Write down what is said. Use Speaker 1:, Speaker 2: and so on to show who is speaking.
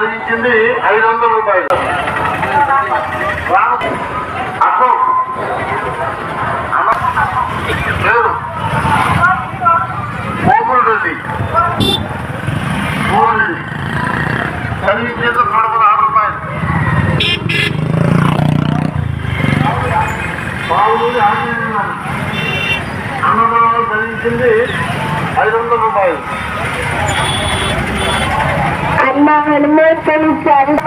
Speaker 1: అమ్మగారు ఐదు వందల రూపాయలు. రాము అశోక్. అమ్మ ఎవరు మోగుల్ చదివించేది రూపాయలు. బాబుని ఆంజనేయులు అమ్మగారు చదివించింది ఐదు వందల రూపాయలు.
Speaker 2: المرسل
Speaker 1: الثالث